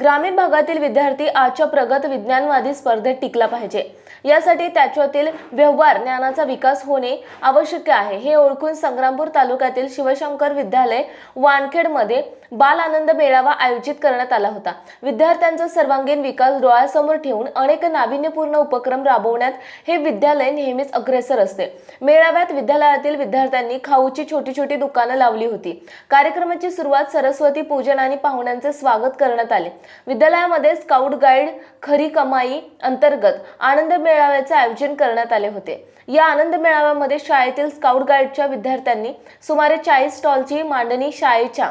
ग्रामीण भागातील विद्यार्थी आजच्या प्रगत विज्ञानवादी स्पर्धेत टिकला पाहिजे. यासाठी त्याच्यातील व्यवहार ज्ञानाचा विकास होणे आवश्यक आहे. हे ओळखून संग्रामपूर तालुक्यातील शिवशंकर विद्यालय वानखेडमध्ये बाल आनंद मेळावा आयोजित करण्यात आला होता. विद्यार्थ्यांचा सर्वांगीण विकास डोळ्यासमोर ठेवून अनेक नाविन्यपूर्ण उपक्रम राबवण्यात हे विद्यालय नेहमीच अग्रेसर असते. मेळाव्यात विद्यालयातील विद्यार्थ्यांनी खाऊची छोटी छोटी दुकानं लावली होती. कार्यक्रमाची सुरुवात सरस्वती पूजन आणि पाहुण्यांचे स्वागत करण्यात आले. विद्यालयामध्ये स्काउट गाईड खरी कमाई अंतर्गत आनंद मेळाव्याचे आयोजन करण्यात आले होते. या आनंद मेळाव्यामध्ये शाळेतील स्काउट गाईडच्या विद्यार्थ्यांनी सुमारे चाळीस स्टॉलची मांडणी शाळेच्या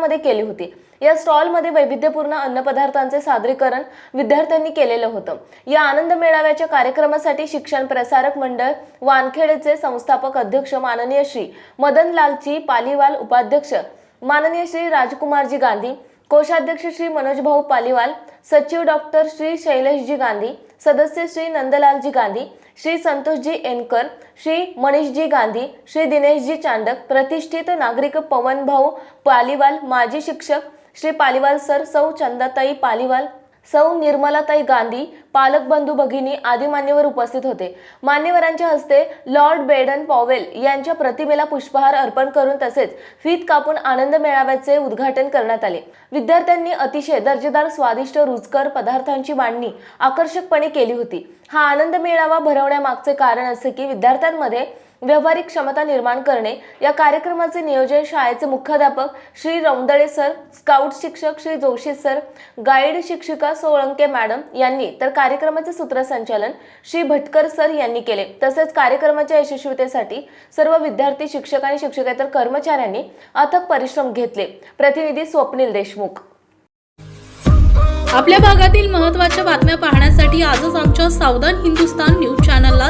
मैदानामध्ये केली होती. या स्टॉलमध्ये वैविध्यपूर्ण अन्नपदार्थांचे सादरीकरण विद्यार्थ्यांनी केलेलं होतं. या आनंद मेळाव्याच्या कार्यक्रमासाठी शिक्षण प्रसारक मंडळ वानखेडेचे संस्थापक अध्यक्ष माननीय श्री मदनलालजी पालीवाल उपाध्यक्ष माननीय श्री राजकुमारजी गांधी कोषाध्यक्ष श्री मनोजभाऊ पालीवाल सचिव डॉक्टर श्री शैलेशजी गांधी सदस्य श्री नंदलालजी गांधी श्री संतोषजी एनकर श्री मनीषजी गांधी श्री दिनेशजी चांडक प्रतिष्ठित नागरिक पवन भाऊ पालीवाल माजी शिक्षक श्री पालीवाल सर सौ चंदाताई पालीवाल सौ निर्मलाताई गांधी पालक बंधू भगिनी आदी मान्यवर उपस्थित होते. मान्यवरांच्या हस्ते लॉर्ड बेडन पॉवेल यांच्या प्रतिमेला पुष्पहार अर्पण करून तसेच फीत कापून आनंद मेळाव्याचे उद्घाटन करण्यात आले. विद्यार्थ्यांनी अतिशय दर्जेदार स्वादिष्ट रुचकर पदार्थांची मांडणी आकर्षकपणे केली होती. हा आनंद मेळावा भरवण्यामागचे कारण असे की विद्यार्थ्यांमध्ये व्यावहारिक क्षमता निर्माण करणे. या कार्यक्रमाचे नियोजन शाळेचे मुख्याध्यापक श्री रौंदळे सर स्काउट शिक्षक श्री जोशी सर गाईड शिक्षिका सोळंके मॅडम यांनी तर कार्यक्रमाचे सूत्रसंचालन श्री भटकर सर यांनी केले. तसेच कार्यक्रमाच्या यशस्वीतेसाठी सर्व विद्यार्थी शिक्षक आणि शिक्षकेतर कर्मचाऱ्यांनी अथक परिश्रम घेतले. प्रतिनिधी स्वप्नील देशमुख. आपल्या भागातील महत्त्वाच्या बातम्या पाहण्यासाठी आजच आमच्या सावधान हिंदुस्तान न्यूज चॅनलला